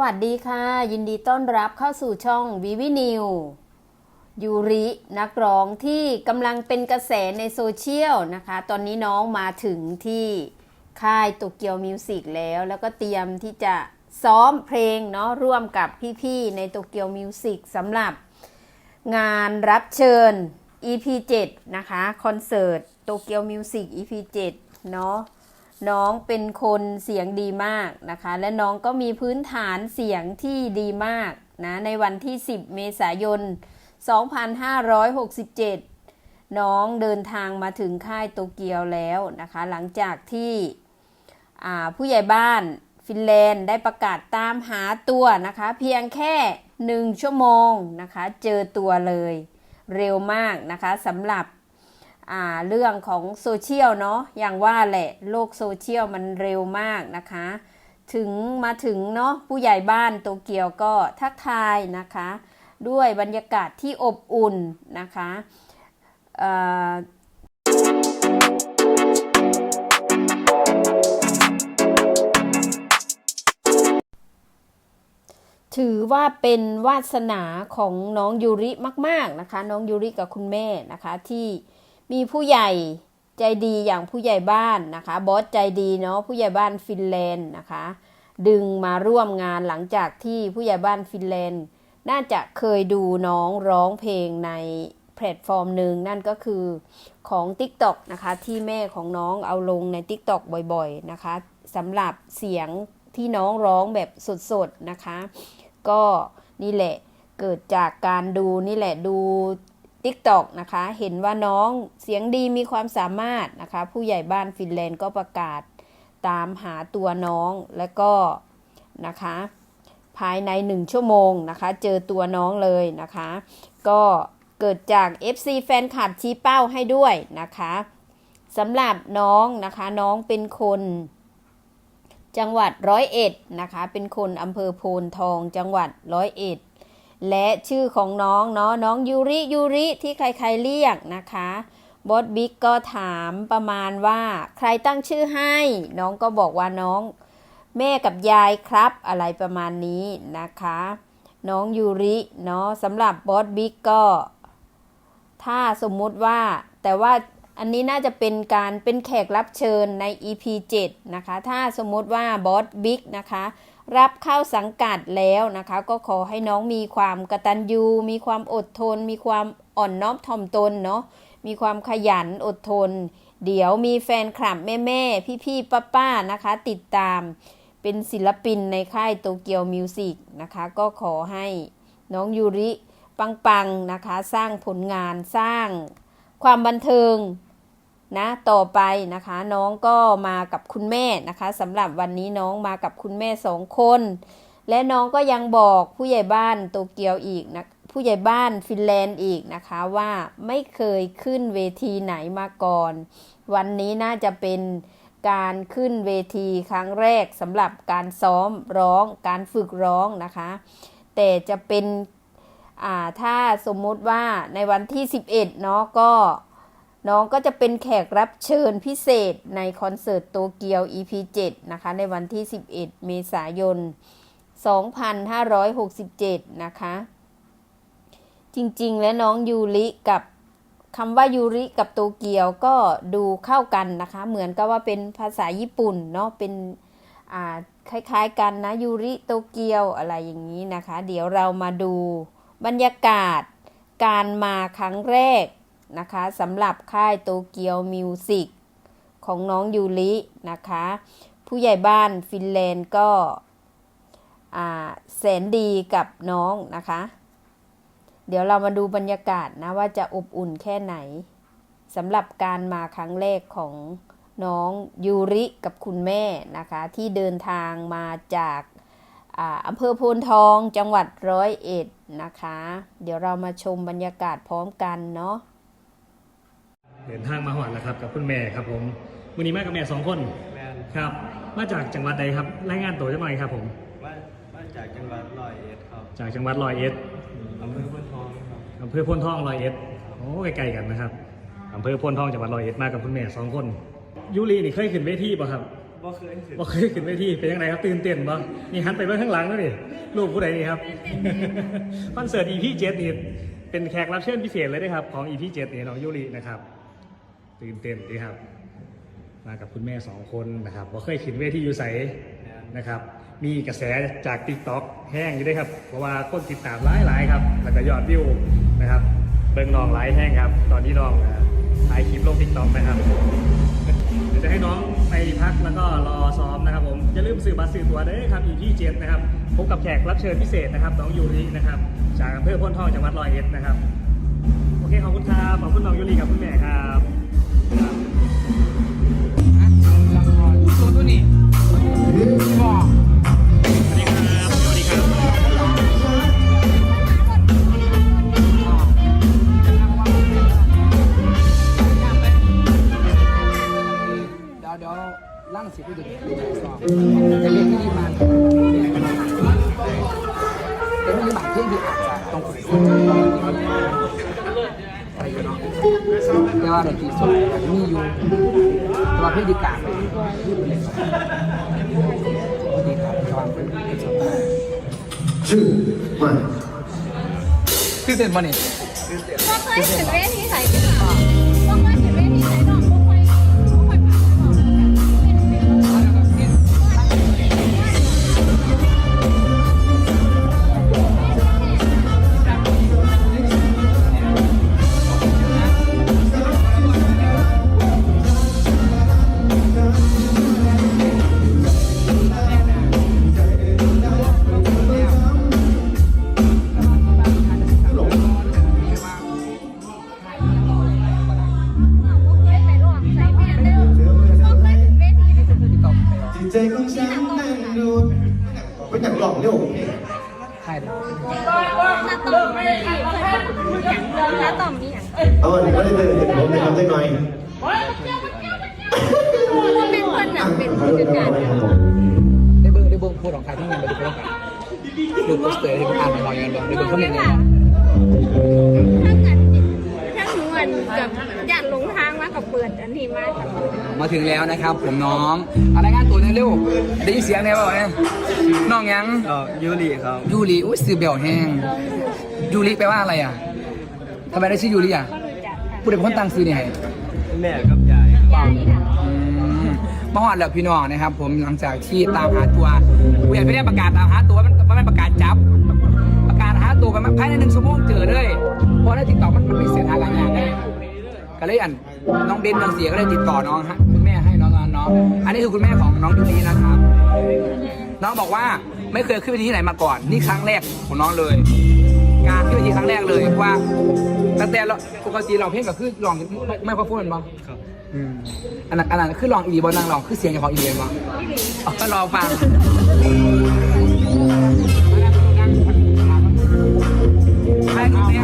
สวัสดีค่ะ ยินดีต้อนรับเข้าสู่ช่องวิวินิวยูรินักร้องที่กำลังเป็นกระแสในโซเชียลนะคะ ตอนนี้น้องมาถึงที่ค่ายโตเกียวมิวสิกแล้ว แล้วก็เตรียมที่จะซ้อมเพลงเนาะร่วมกับพี่ๆในโตเกียวมิวสิกสำหรับงานรับเชิญ EP 7 นะคะ คอนเสิร์ตโตเกียวมิวสิก EP 7 เนาะ น้องเป็นคนเสียงดีมากนะคะ และน้องก็มีพื้นฐานเสียงที่ดีมากนะในวันที่ 10 เมษายน 2567 น้องเดินทางมาถึงค่ายโตเกียวแล้วนะคะ หลังจากที่ผู้ใหญ่บ้านฟินแลนด์ได้ประกาศตามหาตัวนะคะ เพียงแค่หนึ่งชั่วโมงนะคะ เจอตัวเลย เร็วมากนะคะสำหรับ เรื่องของโซเชียลเนาะอย่างว่าแหละโลกโซเชียลมันเร็วมากนะคะ ถึงมาถึงเนาะผู้ใหญ่บ้านโตเกียวก็ทักทายนะคะ ด้วยบรรยากาศที่อบอุ่นนะคะถือว่าเป็นวาสนาของน้องยูริมาก ๆนะคะ น้องยูริกับคุณแม่นะคะที่ มีผู้ใหญ่ใจดีอย่างผู้ใหญ่บ้านนะคะ บอสใจดีเนาะผู้ใหญ่บ้านฟินแลนด์นะคะ ดึงมาร่วมงานหลังจากที่ผู้ใหญ่บ้านฟินแลนด์ น่าจะเคยดูน้องร้องเพลงในแพลตฟอร์มหนึ่งนั่นก็คือของ TikTok นะคะที่แม่ของน้องเอาลงใน TikTok บ่อยๆนะคะสำหรับเสียงที่น้องร้องแบบสดๆนะคะ ก็นี่แหละเกิดจากการดูนี่แหละดู TikTok นะคะ เห็นว่าน้องเสียงดีมีความสามารถนะคะ ผู้ใหญ่บ้านฟินแลนด์ก็ประกาศตามหาตัวน้องและก็นะคะ ภายในหนึ่งชั่วโมงนะคะ เจอตัวน้องเลยนะคะ ก็เกิดจาก FC แฟนคลับชี้เป้าให้ด้วยนะคะสำหรับน้องนะคะน้องเป็นคน จังหวัดร้อยเอ็ดนะคะ เป็นคนอำเภอโพนทองจังหวัดร้อยเอ็ด และชื่อของน้องเนาะน้องยูริยูริที่ใครๆเรียกนะคะบอสบิ๊กก็ถามประมาณว่าใครตั้งชื่อให้ น้องก็บอกว่าน้อง แม่กับยายครับอะไรประมาณนี้นะคะ น้องยูริเนาะสำหรับบอสบิ๊กก็ ถ้าสมมุติว่าแต่ว่าอันนี้น่าจะเป็นการเป็นแขกรับเชิญใน EP 7 นะคะ ถ้าสมมติว่าบอสบิ๊กนะคะ รับเข้าสังกัดแล้วนะคะ ก็ขอให้น้องมีความกระตัญญูมีความอดทน มีความอ่อนน้อมถ่อมตนเนาะมีความขยันอดทน เดี๋ยวมีแฟนคลับแม่แม่พี่พี่ป้าป้าๆนะคะ ติดตามเป็นศิลปินในค่ายโตเกียวมิวสิกนะคะ ก็ขอให้น้องยูริปังๆนะคะ สร้างผลงานสร้างความบันเทิง นะต่อไปนะคะน้องก็มากับคุณแม่นะคะสำหรับวันนี้น้องมากับคุณแม่สองคน และน้องก็ยังบอกผู้ใหญ่บ้านโตเกียวอีกนะผู้ใหญ่บ้านฟินแลนด์อีกนะคะว่าไม่เคยขึ้นเวทีไหนมาก่อน วันนี้น่าจะเป็นการขึ้นเวทีครั้งแรกสำหรับการซ้อมร้องการฝึกร้องนะคะ แต่จะเป็นถ้าสมมุติว่าในวันที่ 11เนาะก็ น้องก็จะเป็นแขกรับเชิญพิเศษในคอนเสิร์ตโตเกียว EP 7 นะคะ ในวันที่ 11 เมษายน 2567 นะคะ จริงๆ และน้องยูริกับคำว่ายูริกับโตเกียวก็ดูเข้ากันนะคะ เหมือนกับว่าเป็นภาษาญี่ปุ่นเนาะเป็นอ่าคล้ายๆกันนะยูริโตเกียวอะไรอย่างนี้นะคะ เดี๋ยวเรามาดูบรรยากาศการมาครั้งแรก นะคะสำหรับค่ายโตเกียวมิวสิกของน้องยูรินะคะ ผู้ใหญ่บ้านฟินแลนด์ก็แสนดีกับน้องนะคะ เดี๋ยวเรามาดูบรรยากาศนะว่าจะอบอุ่นแค่ไหนสำหรับการมาครั้งแรกของน้องยูริกับคุณแม่นะคะ ที่เดินทางมาจากอ่าอำเภอโพนทองจังหวัดร้อยเอ็ดนะคะ เดี๋ยวเรามาชมบรรยากาศพร้อมกันเนาะ เดินทางมาหอดแล้วครับกับคุณแม่ครับผมวันนี้มากับแม่สองคนแมนครับ มาจากจังหวัดใดครับรายงานตัวจังหน่อยครับผมมามาจากจังหวัดร้อยเอ็ดครับจากจังหวัดร้อยเอ็ดอำเภอพุนทองครับอำเภอโพนทองร้อยเอ็ดโอ้ใกล้ๆกันนะครับอำเภอโพนทองจังหวัดร้อยเอ็ดมากับคุณแม่สองคนยูรีนี่เคยขึ้นเวทีป่ะครับบบ่เคยขึ้นบ่เคยขึ้นเวทีเป็นยังไงครับตื่นเต้นบ่นี่หันไปเบิ่งข้างหลังแล้วนี่รูปผู้ใดนี่ครับคอนเสิร์ต EP 7นี่เป็นแขกรับเชิญพิเศษเลยนะครับของ EP 7นี่น้องยูรินะครับ ตื่นเต้นดีครับ มากับคุณแม่สองคนนะครับบ่เคยขึ้นเวทีอยู่ใสนะครับ มีกระแสจาก TikTok แห้งอยู่ด้วยครับ เพราะว่าคนติดตามหลายหลายๆครับ แล้วก็ยอดวิวนะครับ เบิ่งน้องหลายแห้งครับ ตอนที่น้องถ่ายคลิปลง TikTok นะครับเดี๋ยวจะให้น้องไปพักแล้วก็รอซ้อมนะครับ ผมอย่าลืมซื้อบัตรซื้อตัวเด้อครับ EP 7นะครับพบกับแขกรับเชิญพิเศษนะครับน้องยูรินะครับจากอำเภอพ้นทองจังหวัดร้อยเอ็ดนะครับโอเคขอบคุณครับขอบคุณน้องยูริกับคุณแม่ครับ ครับตัวตัวนี้บอกสวัสดีครับสวัสดีครับเดี๋ยวเดี๋ยวร่างสิผู้ดึกสอบจะเรียนที่นี่มา แต่ว่าในที่สุดมีอยู่แต่ว่าพิธีกรรมที่เป็นเรื่องพฤติกรรมความเป็นสองชื่อมาตื่นเต้นป่ะนี่ก็เคยเห็นเวทีใส่กันค่ะก็ ใจของฉันนั่งดูเป็นอย่างหล่อกเร็วใช่เลยน้าต่อมมีอย่างน้าต่อมมีอย่างเอาอันนี้ก็ได้เลยเห็นผมในคำได้หน่อยเป็นคนหนังเป็นผู้จัดการได้เบิ้งได้เบิ้งพูดของใครที่มันไปดูเรื่องกันดูโปสเตอร์ที่มันอ่านมาลอยกันบ้างได้เบิ้งเขาเห็นยังถ้ากันถ้าหนูอันกับอยา กลงทางมากับเปิดอันนี้มามาถึงแล้วนะครับ ผมน้องอะไรงานตัวนี้เร็วได้ยินเสียงไหมบ่เนี่ยน้องยังเอ่อยูริครับยูริอุ้ยซื้อเบลแห้งยูริแปลว่าอะไรอะทำไมได้ชื่อยูริอะก็รู้จักค่ะผู้ใดเป็นคนตั้งชื่อนี่ให้ แม่กับยาย ยายค่ะอืมมาฮอดแล้วพี่น้องนะครับ ผมหลังจากที่ตามหาตัวผู้ใหญ่ไม่ได้ประกาศตามหาตัวมันมันไม่ประกาศจับ ก็เลยอันน้องเบนน้องเสียก็เลยติดต่อน้องฮะคุณแม่ให้น้องน้องน้องอันนี้คือคุณแม่ของน้องยูรีนะครับ น้องบอกว่าไม่เคยขึ้นเวทีที่ไหนมาก่อน นี่ครั้งแรกของน้องเลย การขึ้นเวทีครั้งแรกเลยเพราะว่าตั้งแต่เราปกติเราเพลงก็คือลองไม่ไม่พอพูดมันบ้างครับอันนั้นอันนั้นคือลองอีบอลนางลองคือเสียงเฉพาะอีเวนต์บ้างก็ลองฟังใช่คุณแม่